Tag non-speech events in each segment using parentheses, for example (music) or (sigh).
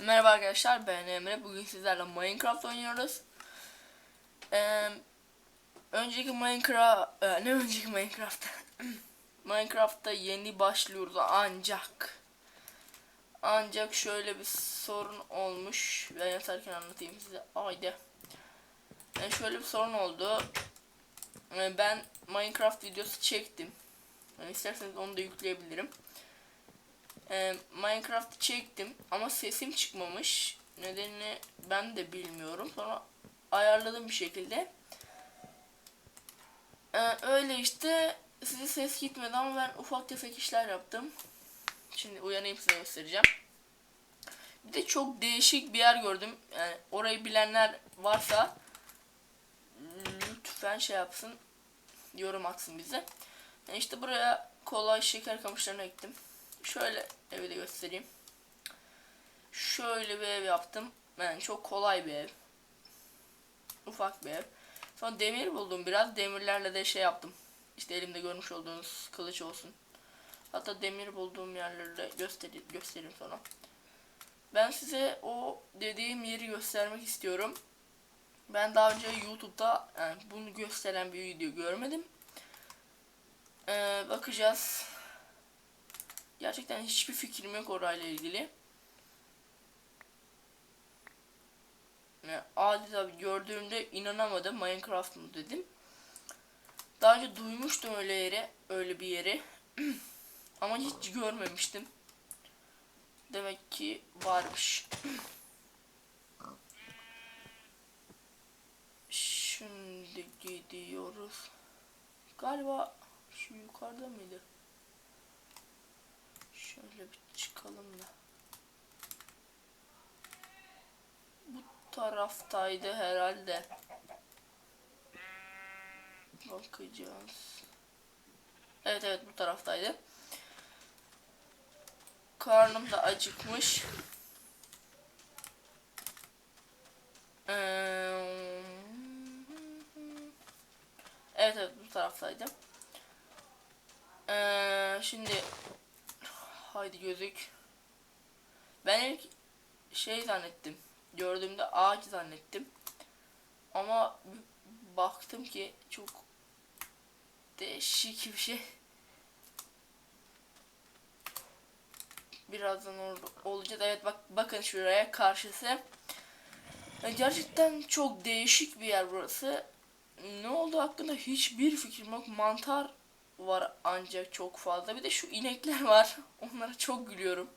Merhaba arkadaşlar ben Emre. Bugün sizlerle Minecraft oynuyoruz. Ee, önceki Minecraft e, ne önceki Minecraft? (laughs) Minecraft'ta yeni başlıyoruz ancak ancak şöyle bir sorun olmuş. Ben yatarken anlatayım size. Haydi. Yani şöyle bir sorun oldu. Ee, ben Minecraft videosu çektim. Yani isterseniz onu da yükleyebilirim. Ee, Minecraft'ı çektim ama sesim çıkmamış. Nedenini ben de bilmiyorum. Sonra ayarladım bir şekilde. Ee, öyle işte size ses gitmedi ama ben ufak tefek işler yaptım. Şimdi uyanayım size göstereceğim. Bir de çok değişik bir yer gördüm. Yani orayı bilenler varsa lütfen şey yapsın. Yorum atsın bize. Yani işte buraya kolay şeker kamışlarını ektim. Şöyle evi de göstereyim. Şöyle bir ev yaptım. Yani çok kolay bir ev. Ufak bir ev. Sonra demir buldum biraz. Demirlerle de şey yaptım. İşte elimde görmüş olduğunuz kılıç olsun. Hatta demir bulduğum yerleri de göstereyim, göstereyim sonra. Ben size o dediğim yeri göstermek istiyorum. Ben daha önce YouTube'da yani bunu gösteren bir video görmedim. Ee, bakacağız. Gerçekten hiçbir fikrim yok orayla ilgili. Yani adeta gördüğümde inanamadım. Minecraft mı dedim. Daha önce duymuştum öyle yeri, öyle bir yeri. (clears throat) Ama hiç görmemiştim. Demek ki varmış. (clears throat) Şimdi gidiyoruz. Galiba şu yukarıda mıydı? Şöyle bir çıkalım da. Bu taraftaydı herhalde. Bakacağız. Evet evet bu taraftaydı. Karnım da acıkmış. Evet evet bu taraftaydı. Ee, şimdi haydi gözük. Ben ilk şey zannettim. Gördüğümde ağaç zannettim. Ama baktım ki çok değişik bir şey. Birazdan orada olacak. Evet bak bakın şuraya karşısı. Gerçekten çok değişik bir yer burası. Ne oldu hakkında hiçbir fikrim yok. Mantar var ancak çok fazla. Bir de şu inekler var. (laughs) Onlara çok gülüyorum.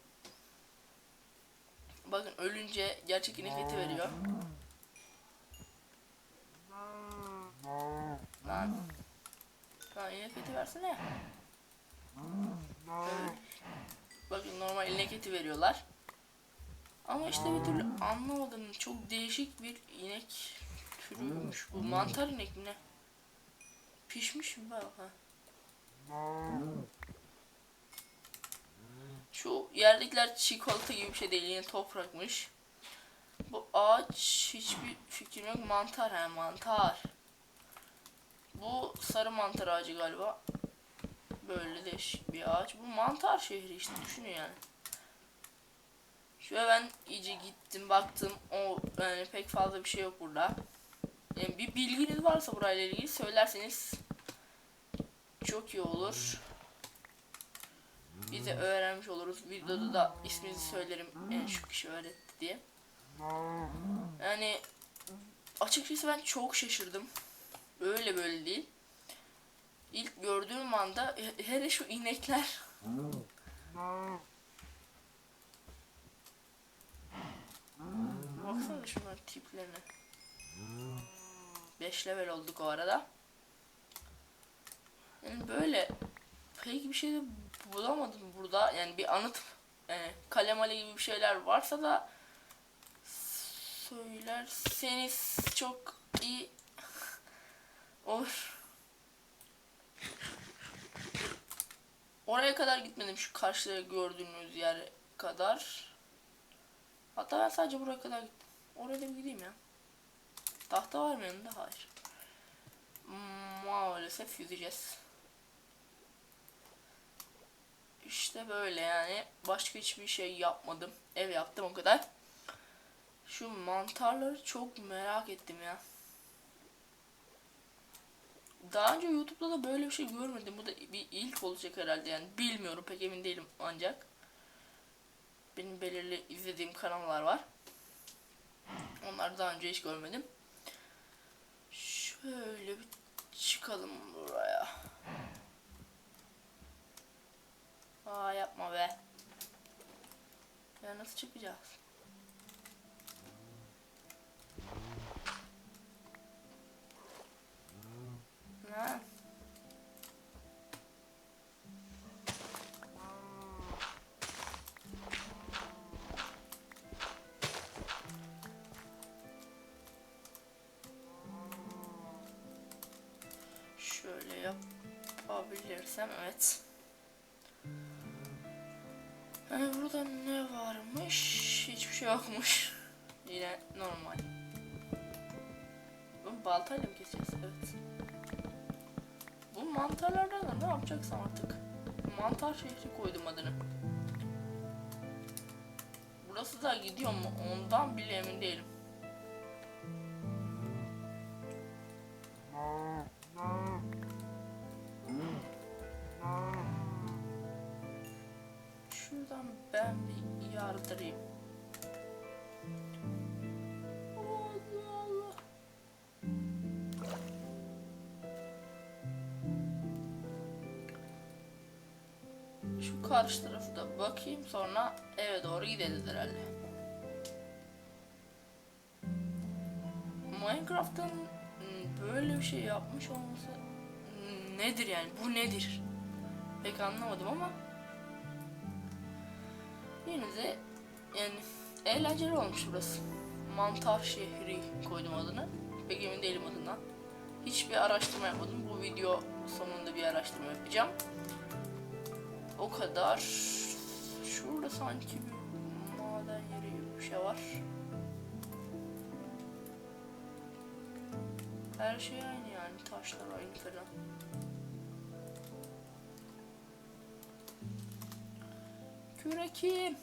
Bakın ölünce gerçek inek eti veriyor. Lan. Lan inek eti versene. Bakın normal inek eti veriyorlar. Ama işte bir türlü anlamadım. Çok değişik bir inek türüymüş. Bu mantar inek mi ne? Pişmiş mi bak ha? Şu yerdekiler çikolata gibi bir şey değil yine toprakmış. Bu ağaç hiçbir fikrim yok. Mantar he mantar. Bu sarı mantar ağacı galiba. Böyle değişik bir ağaç. Bu mantar şehri işte düşünün yani. Şöyle ben iyice gittim baktım. O yani pek fazla bir şey yok burada. Yani bir bilginiz varsa burayla ilgili söylerseniz çok iyi olur. Biz de öğrenmiş oluruz. Videoda da isminizi söylerim. Yani şu kişi öğretti diye. Yani açıkçası ben çok şaşırdım. Öyle böyle değil. İlk gördüğüm anda he- hele şu inekler Baksana şunların tiplerine. 5 level olduk o arada. Yani böyle pek bir şey de bulamadım burada. Yani bir anıt yani kalem ale gibi bir şeyler varsa da söylerseniz çok iyi (laughs) olur. Oraya kadar gitmedim şu karşıda gördüğünüz yer kadar. Hatta ben sadece buraya kadar gittim. Oraya da bir gideyim ya. Tahta var mı yanında? Hayır. Maalesef yüzeceğiz. İşte böyle yani. Başka hiçbir şey yapmadım. Ev yaptım o kadar. Şu mantarları çok merak ettim ya. Daha önce YouTube'da da böyle bir şey görmedim. Bu da bir ilk olacak herhalde yani. Bilmiyorum pek emin değilim ancak. Benim belirli izlediğim kanallar var. Onları daha önce hiç görmedim. Şöyle bir çıkalım buraya. Aa yapma be. Ya nasıl çıkacağız? Ha. Şöyle yapabilirsem evet. Varmış? Hiçbir şey yokmuş. Yine normal. Bu baltayla mı keseceğiz? Evet. Bu mantarlardan da ne yapacaksam artık. Mantar şehri koydum adını. Burası da gidiyor mu? Ondan bile emin değilim. Şu karşı tarafı da bakayım sonra eve doğru gideriz herhalde. Minecraft'ın hmm, böyle bir şey yapmış olması nedir yani bu nedir? Pek anlamadım ama yine de yani eğlenceli olmuş burası. Mantar şehri koydum adını. Pek emin değilim adından. Hiçbir araştırma yapmadım. Bu video sonunda bir araştırma yapacağım. O kadar. Şurada sanki bir maden yeri gibi bir şey var. Her şey aynı yani. Taşlar aynı falan. Kürekim.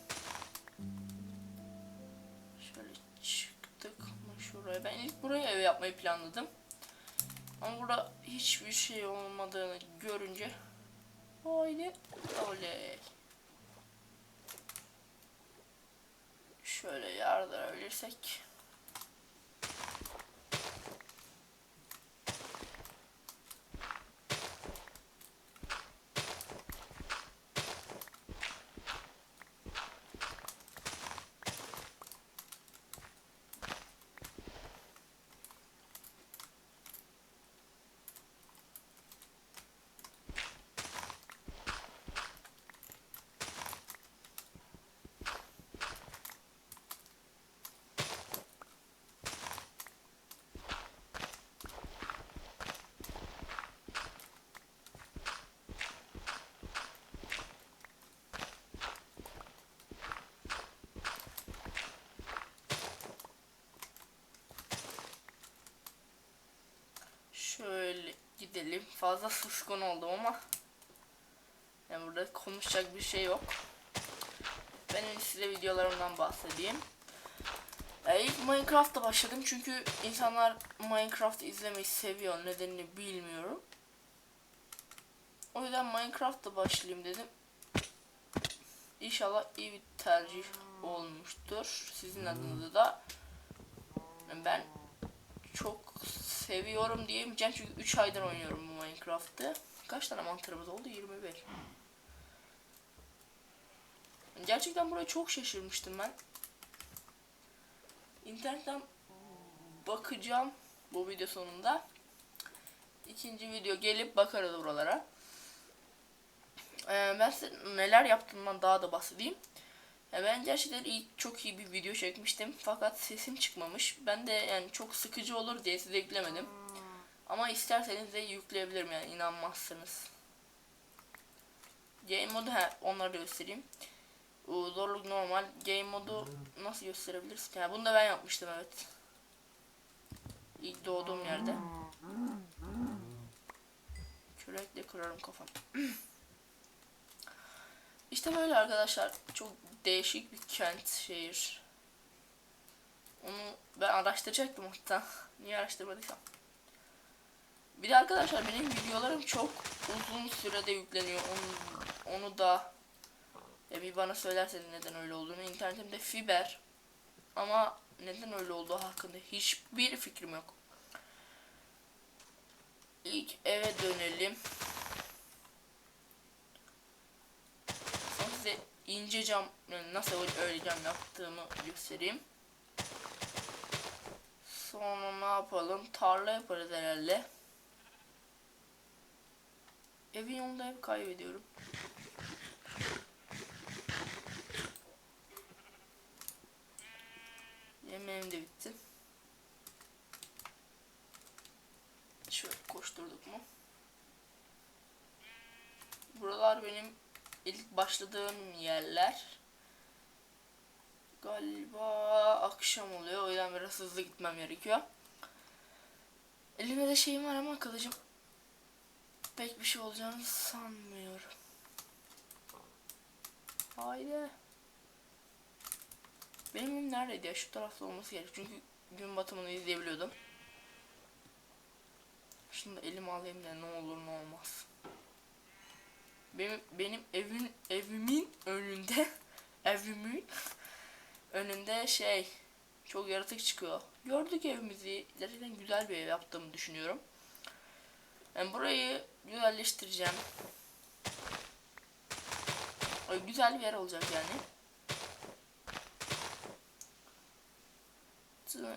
Şöyle çıktık mı şuraya. Ben ilk buraya ev yapmayı planladım. Ama burada hiçbir şey olmadığını görünce Haydi. Oley. Şöyle yardırabilirsek. Şöyle gidelim. Fazla suskun oldum ama yani burada konuşacak bir şey yok. Ben en size videolarımdan bahsedeyim. Ee, ilk Minecraft'ta başladım çünkü insanlar Minecraft izlemeyi seviyor. Nedenini bilmiyorum. O yüzden Minecraft'ta başlayayım dedim. İnşallah iyi bir tercih olmuştur. Sizin adınıza da ben seviyorum diyemeyeceğim çünkü 3 aydır oynuyorum bu Minecraft'ı. Kaç tane mantarımız oldu? 21. Gerçekten buraya çok şaşırmıştım ben. İnternetten bakacağım bu video sonunda. İkinci video gelip bakarız buralara. Ee, ben size neler yaptığımdan daha da bahsedeyim. Ya ben gerçekten iyi, çok iyi bir video çekmiştim fakat sesim çıkmamış. Ben de yani çok sıkıcı olur diye size yüklemedim. Ama isterseniz de yükleyebilirim yani inanmazsınız. Game modu he, onları da göstereyim. Zorluk normal. Game modu nasıl gösterebiliriz ki? Yani bunu da ben yapmıştım evet. İlk doğduğum yerde. Kürekle kırarım kafam. (clears throat) işte böyle arkadaşlar. Çok değişik bir kent, şehir. Onu araştıracaktım hatta. Niye araştırmadıysam. Bir de arkadaşlar benim videolarım çok uzun sürede yükleniyor. Onu, onu da ya bir bana söylerseniz neden öyle olduğunu. İnternetimde fiber. Ama neden öyle olduğu hakkında hiçbir fikrim yok. İlk eve dönelim. Size ince cam nasıl öyle cam yaptığımı göstereyim. Sonra ne yapalım? Tarla yaparız herhalde. Evin yolunda hep kaybediyorum. Yemeğim de bitti. Şöyle koşturduk mu? Buralar benim ilk başladığım yerler. Galiba akşam oluyor. O yüzden biraz hızlı gitmem gerekiyor. Elimde de şeyim var ama kılıcım pek bir şey olacağını sanmıyorum. Haydi. Benim evim neredeydi ya? Şu tarafta olması gerek. Çünkü gün batımını izleyebiliyordum. Şimdi elimi alayım da ne olur ne olmaz. Benim benim evin evimin önünde (laughs) evimin önünde şey çok yaratık çıkıyor. Gördük evimizi. Gerçekten güzel bir ev yaptığımı düşünüyorum. Yani burayı güzelleştireceğim. Güzel bir yer olacak yani.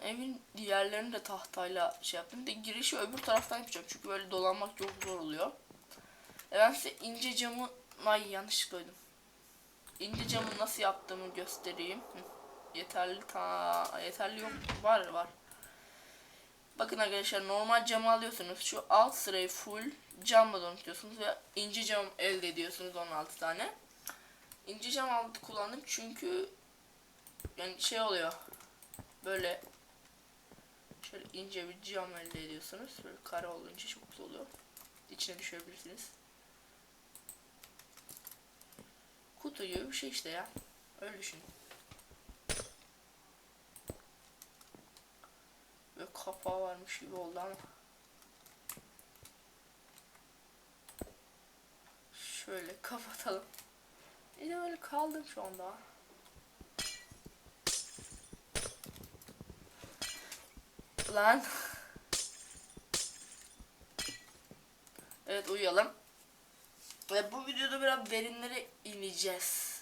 Evin diğerlerini de tahtayla şey yaptım. Bir de girişi öbür taraftan yapacağım. Çünkü böyle dolanmak çok zor oluyor. Ben size ince camı... Ay yanlış koydum. İnce camı nasıl yaptığımı göstereyim. Yeterli ta yeterli yok. Var var. Bakın arkadaşlar normal camı alıyorsunuz. Şu alt sırayı full camla donatıyorsunuz ve ince cam elde ediyorsunuz 16 tane. İnce cam aldı kullandım çünkü yani şey oluyor. Böyle şöyle ince bir cam elde ediyorsunuz. Böyle kare olunca çok güzel oluyor. İçine düşebilirsiniz. Kutu gibi bir şey işte ya. Öyle düşünün. Ve kapağı varmış gibi oldu ama. Şöyle kapatalım. Yine böyle kaldım şu anda. Lan. Evet uyuyalım. Ve bu videoda biraz derinlere ineceğiz.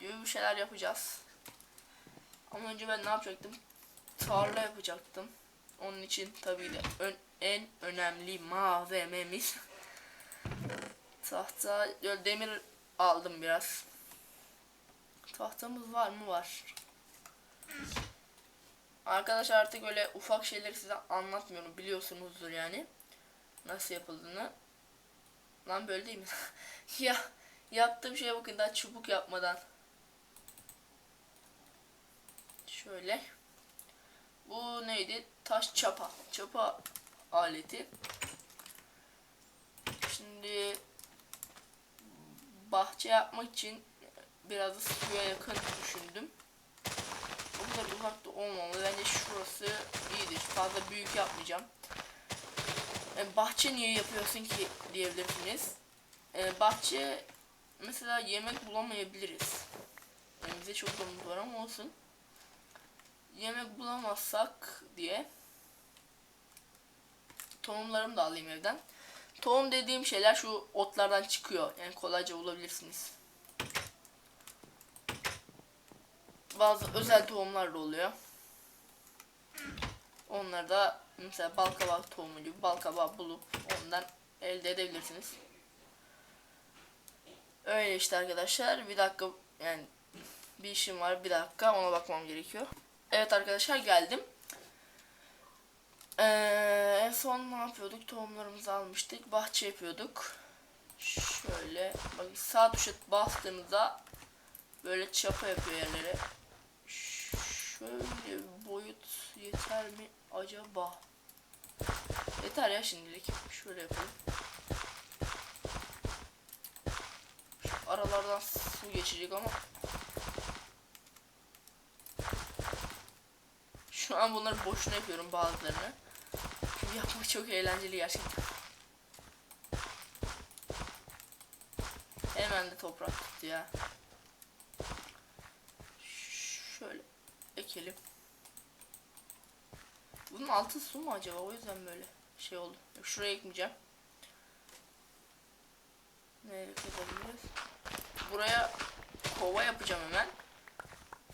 Gibi bir şeyler yapacağız. Ama önce ben ne yapacaktım? Tarla yapacaktım. Onun için tabii de ön, en önemli malzememiz (laughs) tahta. Demir aldım biraz. Tahtamız var mı? Var. Arkadaşlar artık öyle ufak şeyleri size anlatmıyorum. Biliyorsunuzdur yani. Nasıl yapıldığını. Lan böyle değil mi? (laughs) ya yaptığım şeye bakın daha çubuk yapmadan. Şöyle. Bu neydi? Taş çapa. Çapa aleti. Şimdi bahçe yapmak için biraz da suya yakın düşündüm. O kadar uzakta olmamalı. Bence şurası iyidir. Fazla büyük yapmayacağım. E, bahçe niye yapıyorsun ki diyebilirsiniz. E, bahçe mesela yemek bulamayabiliriz. Yani bize çok domuz var ama olsun. Yemek bulamazsak diye tohumlarımı da alayım evden. Tohum dediğim şeyler şu otlardan çıkıyor. Yani kolayca bulabilirsiniz. Bazı özel tohumlar da oluyor. Onları da mesela balkabak tohumu gibi balkabak bulup ondan elde edebilirsiniz. Öyle işte arkadaşlar. Bir dakika yani bir işim var. Bir dakika ona bakmam gerekiyor. Evet arkadaşlar geldim. Ee, en son ne yapıyorduk? Tohumlarımızı almıştık. Bahçe yapıyorduk. Şöyle bak sağ tuşa bastığınızda böyle çapa yapıyor yerlere. Şöyle boyut yeter mi acaba? Yeter ya şimdilik. Şöyle yapalım. Şu aralardan su geçecek ama Şu an bunları boşuna yapıyorum bazılarını. Yapmak çok eğlenceli gerçekten. Hemen de toprak tuttu ya. Şöyle ekelim. Bunun altı su mu acaba? O yüzden böyle şey oldu. Şuraya ekmeyeceğim. Nereye edebiliriz? Buraya kova yapacağım hemen.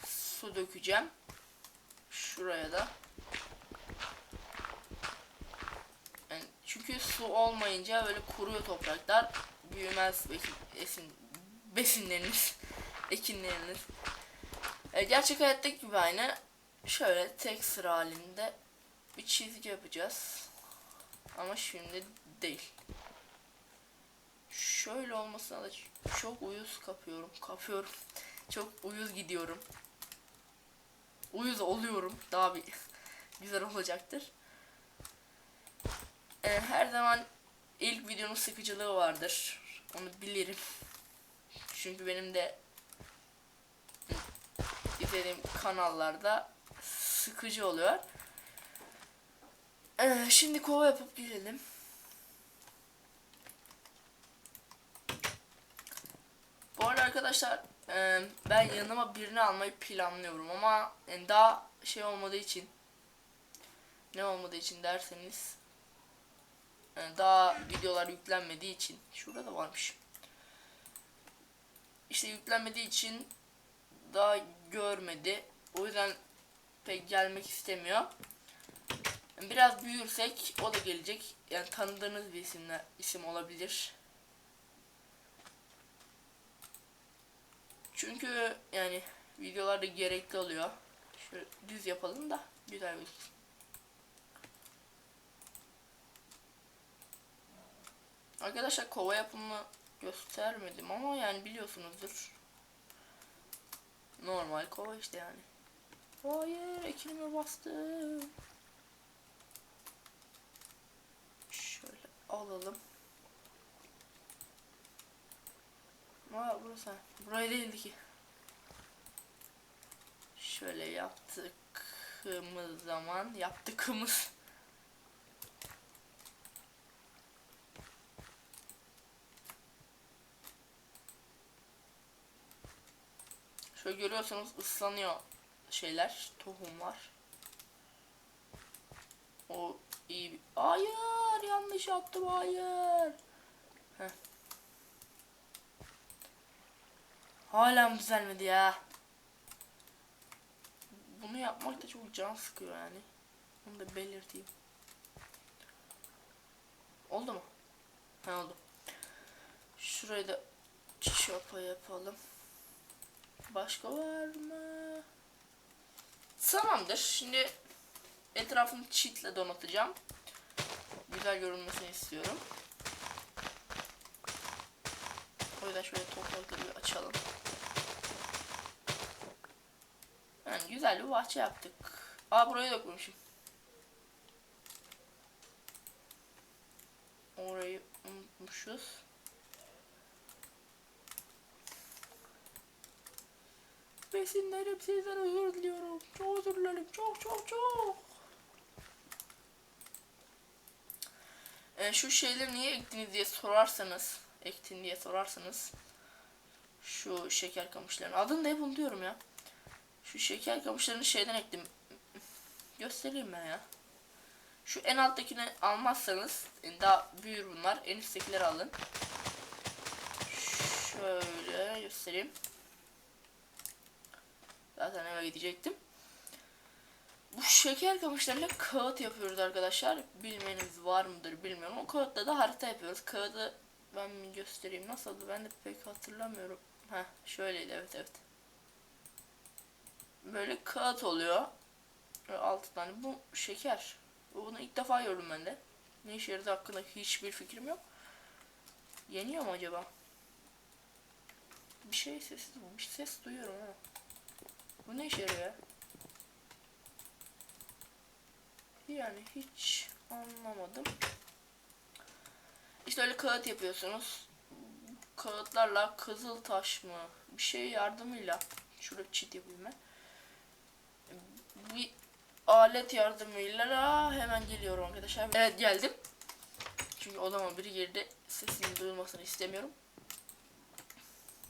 Su dökeceğim. Şuraya da. Yani çünkü su olmayınca böyle kuruyor topraklar. Büyümez besin, esin, besinleriniz, (laughs) ekinleriniz. E, gerçek hayattaki gibi aynı. Şöyle tek sıra halinde bir çizgi yapacağız. Ama şimdi değil. Şöyle olmasına da çok uyuz kapıyorum. Kapıyorum. Çok uyuz gidiyorum. Uyuz oluyorum. Daha bir (laughs) güzel olacaktır. Ee, her zaman ilk videonun sıkıcılığı vardır. Onu bilirim. Çünkü benim de izlediğim kanallarda sıkıcı oluyor. Ee, şimdi kova yapıp gidelim. Bu arada arkadaşlar e, ben yanıma birini almayı planlıyorum ama yani daha şey olmadığı için ne olmadığı için derseniz yani daha videolar yüklenmediği için şurada da varmış. İşte yüklenmediği için daha görmedi. O yüzden pek gelmek istemiyor. Biraz büyürsek o da gelecek. Yani tanıdığınız bir isimle isim olabilir. Çünkü yani videolarda gerekli oluyor. Şöyle düz yapalım da güzel gözüksün. Arkadaşlar kova yapımı göstermedim ama yani biliyorsunuzdur. Normal kova işte yani. Hayır ekilime bastım. Şöyle alalım. Aa burası. Buraya değildi ki. Şöyle yaptığımız zaman yaptığımız Şöyle görüyorsanız ıslanıyor şeyler, tohumlar. O iyi yanlış yaptım, hayır. Heh. Hala mı düzelmedi ya? Bunu yapmak da çok can sıkıyor yani. Onu da belirteyim. Oldu mu? Ha oldu. Şurayı da çapa yapalım. Başka var mı? Tamamdır. Şimdi etrafını çitle donatacağım. Güzel görünmesini istiyorum. O yüzden şöyle toprakları bir açalım. Yani güzel bir bahçe yaptık. Aa burayı dökmüşüm. Orayı unutmuşuz. Besinlerim sizden özür diliyorum. Çok özür dilerim. Çok çok çok. Ee, şu şeyleri niye ektiniz diye sorarsanız, ektin diye sorarsanız şu şeker kamışlarını. Adını da hep unutuyorum ya. Şu şeker kamışlarını şeyden ektim. Göstereyim ben ya. Şu en alttakini almazsanız daha büyür bunlar. En üsttekileri alın. Şöyle göstereyim. Zaten eve gidecektim. Bu şeker kamışlarıyla kağıt yapıyoruz arkadaşlar. Bilmeniniz var mıdır bilmiyorum. O kağıtla da harita yapıyoruz. Kağıdı ben mi göstereyim nasıldı ben de pek hatırlamıyorum. Ha şöyleydi evet evet. Böyle kağıt oluyor. Böyle altı tane. Bu şeker. Bunu ilk defa gördüm ben de. Ne işe yaradı hakkında hiçbir fikrim yok. Yeniyor mu acaba? Bir şey sesi, bir ses duyuyorum ama. Bu ne işe yarıyor? Yani hiç anlamadım. İşte öyle kağıt yapıyorsunuz. Kağıtlarla kızıl taş mı bir şey yardımıyla şurada çit yapayım ben. Bir alet yardımıyla hemen geliyorum arkadaşlar. Evet geldim. Çünkü odama biri girdi. Sesinin duyulmasını istemiyorum.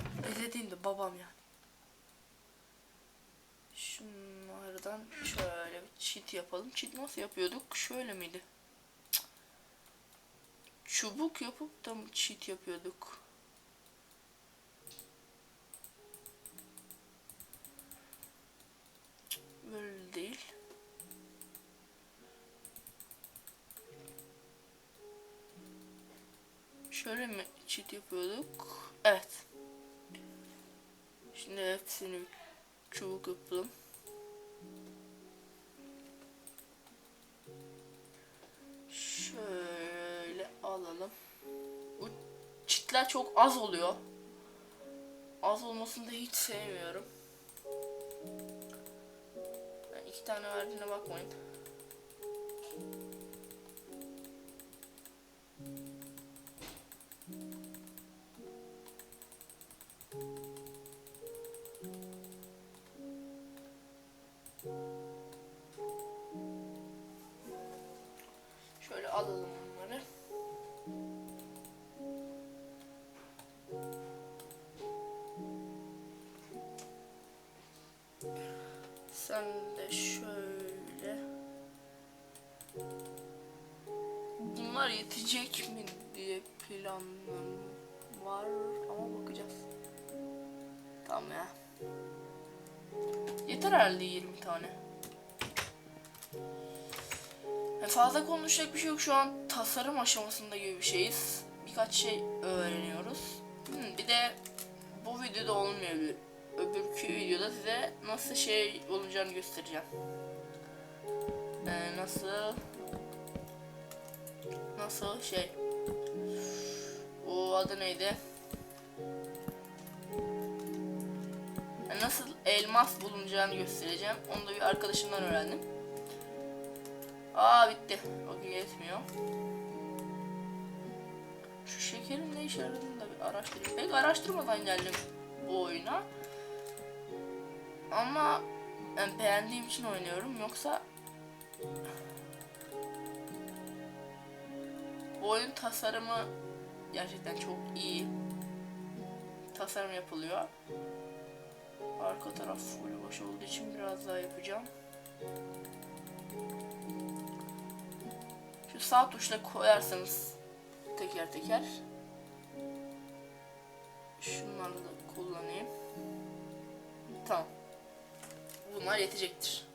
Ne dediğimde babam yani. Şunlardan şöyle bir çit yapalım. Çit nasıl yapıyorduk? Şöyle miydi? Çubuk yapıp da çit yapıyorduk? Böyle değil. Şöyle mi çit yapıyorduk? Evet. Şimdi hepsini çubuk yapalım. Şöyle alalım. Bu çitler çok az oluyor. Az olmasını da hiç sevmiyorum. Ben iki tane verdiğine bakmayın. Bunlar yetecek mi diye planım var ama bakacağız. Tamam ya. Yeter herhalde 20 tane. Ya Fazla konuşacak bir şey yok şu an tasarım aşamasında gibi bir şeyiz. Birkaç şey öğreniyoruz. Hmm, bir de bu videoda olmayabilir. Öbürkü videoda size nasıl şey olacağını göstereceğim. Ee, nasıl nasıl şey o adı neydi? Nasıl elmas bulunacağını göstereceğim. Onu da bir arkadaşımdan öğrendim. Aa bitti. O yetmiyor. Şu şekerin ne işe yaradığını da bir araştırayım. Pek araştırmadan geldim bu oyuna. Ama yani beğendiğim için oynuyorum. Yoksa oyun tasarımı gerçekten çok iyi. Tasarım yapılıyor. Arka taraf full boş olduğu için biraz daha yapacağım. Şu sağ tuşla koyarsanız teker teker. Şunları da kullanayım. Tamam. Bunlar yetecektir.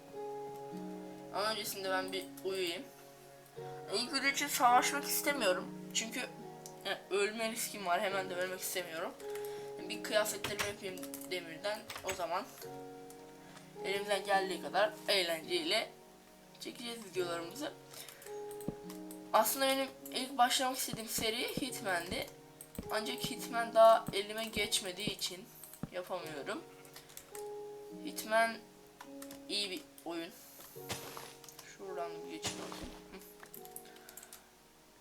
Ama öncesinde ben bir uyuyayım. İlk video için savaşmak istemiyorum. Çünkü yani ölme riskim var. Hemen de ölmek istemiyorum. Bir kıyafetlerimi yapayım demirden. O zaman elimizden geldiği kadar eğlenceyle çekeceğiz videolarımızı. Aslında benim ilk başlamak istediğim seri Hitman'di. Ancak Hitman daha elime geçmediği için yapamıyorum. Hitman iyi bir oyun. Şuradan bir geçin.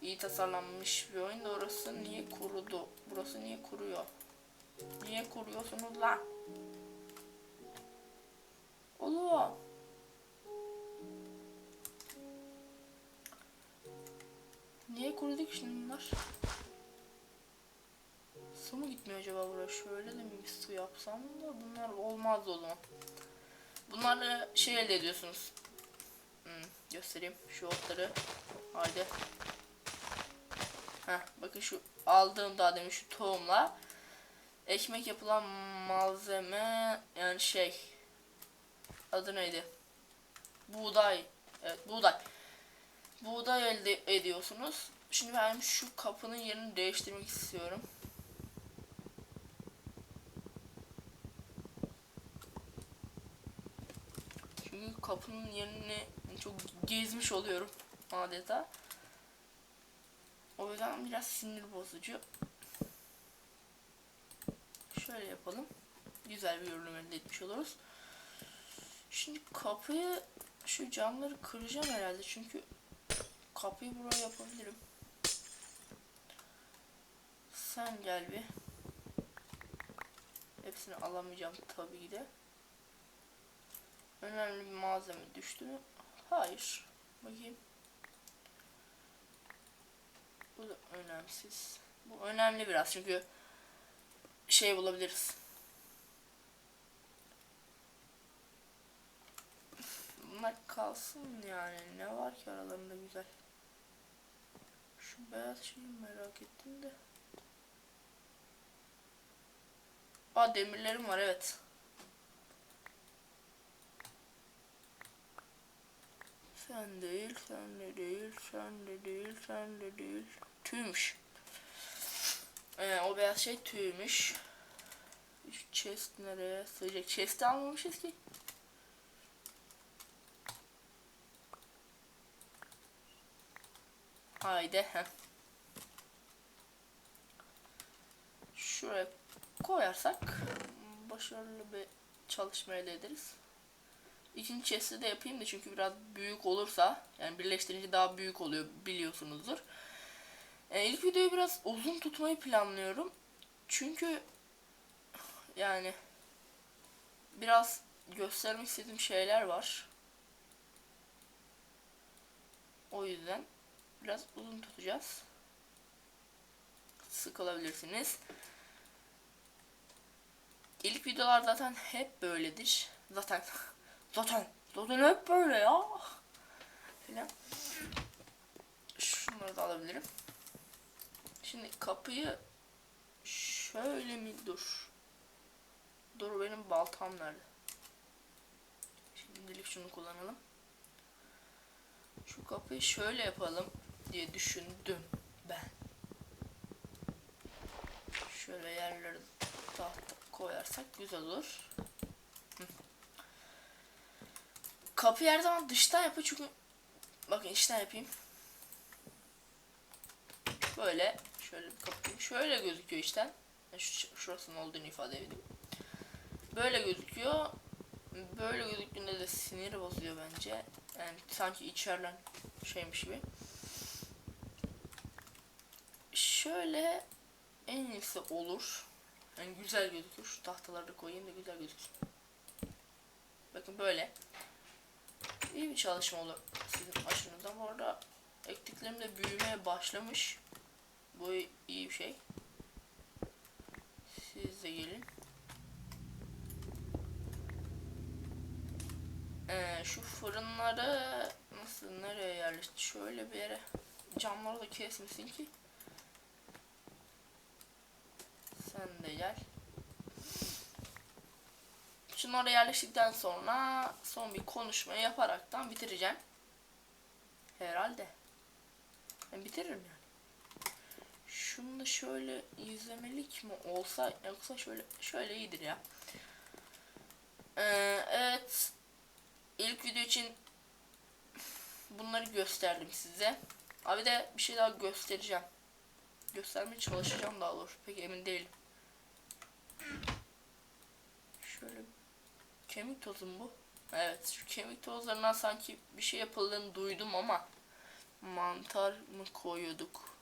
İyi tasarlanmış bir oyun da orası niye kurudu? Burası niye kuruyor? Niye kuruyorsunuz lan? Oğlum. Niye kuruduk şimdi bunlar? Su mu gitmiyor acaba buraya? Şöyle de mi bir su yapsam da bunlar olmaz o zaman. Bunları şey elde ediyorsunuz. Hmm, göstereyim şu otları. Haydi. Heh, bakın şu aldığım daha demin şu tohumla ekmek yapılan malzeme yani şey adı neydi? Buğday. Evet buğday. Buğday elde ediyorsunuz. Şimdi ben şu kapının yerini değiştirmek istiyorum. Çünkü kapının yerini çok gezmiş oluyorum adeta. Yüzden biraz sinir bozucu. Şöyle yapalım. Güzel bir ürün elde etmiş oluruz. Şimdi kapıyı şu camları kıracağım herhalde çünkü kapıyı buraya yapabilirim. Sen gel bir. Hepsini alamayacağım tabii de. Önemli bir malzeme düştü mü? Hayır. Bakayım. Bu da önemsiz. Bu önemli biraz çünkü şey bulabiliriz. Bunlar kalsın yani. Ne var ki aralarında güzel. Şu beyaz şeyi merak ettim de. Aa demirlerim var evet. Sen değil, sen de değil, sen de değil, sen de değil. Tüymüş. Ee, o beyaz şey tüymüş. Şu chest nereye sığacak? Chest'i almamışız ki. Haydi. Heh. Şuraya koyarsak başarılı bir çalışma elde ederiz. İkinci chest'i de yapayım da çünkü biraz büyük olursa yani birleştirince daha büyük oluyor biliyorsunuzdur. E, ilk videoyu biraz uzun tutmayı planlıyorum. Çünkü yani biraz göstermek istediğim şeyler var. O yüzden biraz uzun tutacağız. Sıkılabilirsiniz. İlk videolar zaten hep böyledir. Zaten zaten zaten hep böyle ya. Falan. Şunları da alabilirim. Şimdi kapıyı şöyle mi dur? Dur benim baltam nerede? Şimdilik şunu kullanalım. Şu kapıyı şöyle yapalım diye düşündüm ben. Şöyle yerleri tahta koyarsak güzel olur. Hı. Kapıyı her zaman dıştan yapın çünkü bakın içten yapayım. Böyle şöyle bir kapıyı şöyle gözüküyor içten. Şurasının olduğunu ifade edeyim. Böyle gözüküyor. Böyle gözüktüğünde de sinir bozuyor bence. Yani sanki içeriden şeymiş gibi. Şöyle en iyisi olur. Yani güzel gözüküyor. Şu tahtaları koyayım da güzel gözüksün. Bakın böyle. İyi bir çalışma olur sizin açınızdan. Bu arada ektiklerim de büyümeye başlamış. Bu iyi bir şey. Siz de gelin. Ee, şu fırınları nasıl nereye yerleşti? Şöyle bir yere camları da kesmesin ki. Sen de gel. Şunları yerleştikten sonra son bir konuşma yaparaktan bitireceğim. Herhalde. Ben bitiririm yani. Şunu da şöyle izlemelik mi olsa yoksa şöyle şöyle iyidir ya. Ee, evet. İlk video için bunları gösterdim size. Abi de bir şey daha göstereceğim. Göstermeye çalışacağım daha doğrusu. Pek emin değilim. Şöyle kemik tozu bu? Evet, şu kemik tozlarından sanki bir şey yapıldığını duydum ama mantar mı koyuyorduk?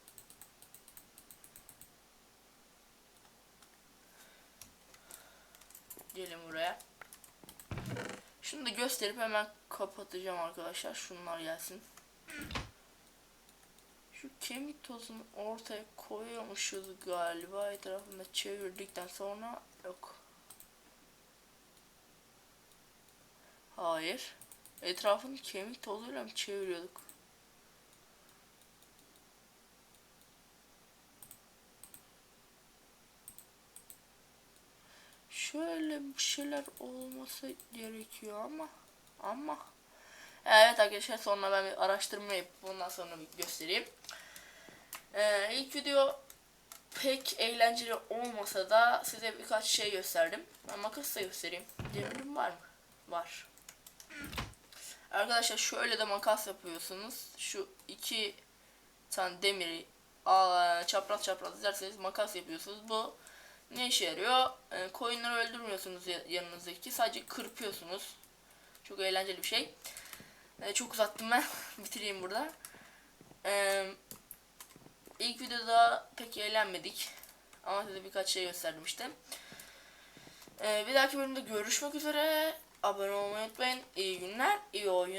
Gelin buraya. Şunu da gösterip hemen kapatacağım arkadaşlar. Şunlar gelsin. Şu kemik tozunu ortaya koyuyormuşuz galiba. Etrafında çevirdikten sonra yok. Hayır. Etrafını kemik tozuyla mı çeviriyorduk? Şöyle bir şeyler olması gerekiyor ama ama evet arkadaşlar sonra ben bir araştırma yapıp ondan sonra bir göstereyim. Ee, ilk video pek eğlenceli olmasa da size birkaç şey gösterdim. Ben makas da göstereyim. Demirim var mı? Var. Arkadaşlar şöyle de makas yapıyorsunuz. Şu iki tane demiri çapraz çapraz derseniz makas yapıyorsunuz. Bu ne işe yarıyor? E, koyunları öldürmüyorsunuz ya- yanınızdaki. Sadece kırpıyorsunuz. Çok eğlenceli bir şey. E, çok uzattım ben. (laughs) Bitireyim burada. E, ilk videoda pek eğlenmedik. Ama size birkaç şey gösterdim işte. E, bir dahaki bölümde görüşmek üzere. Abone olmayı unutmayın. İyi günler, iyi oyun.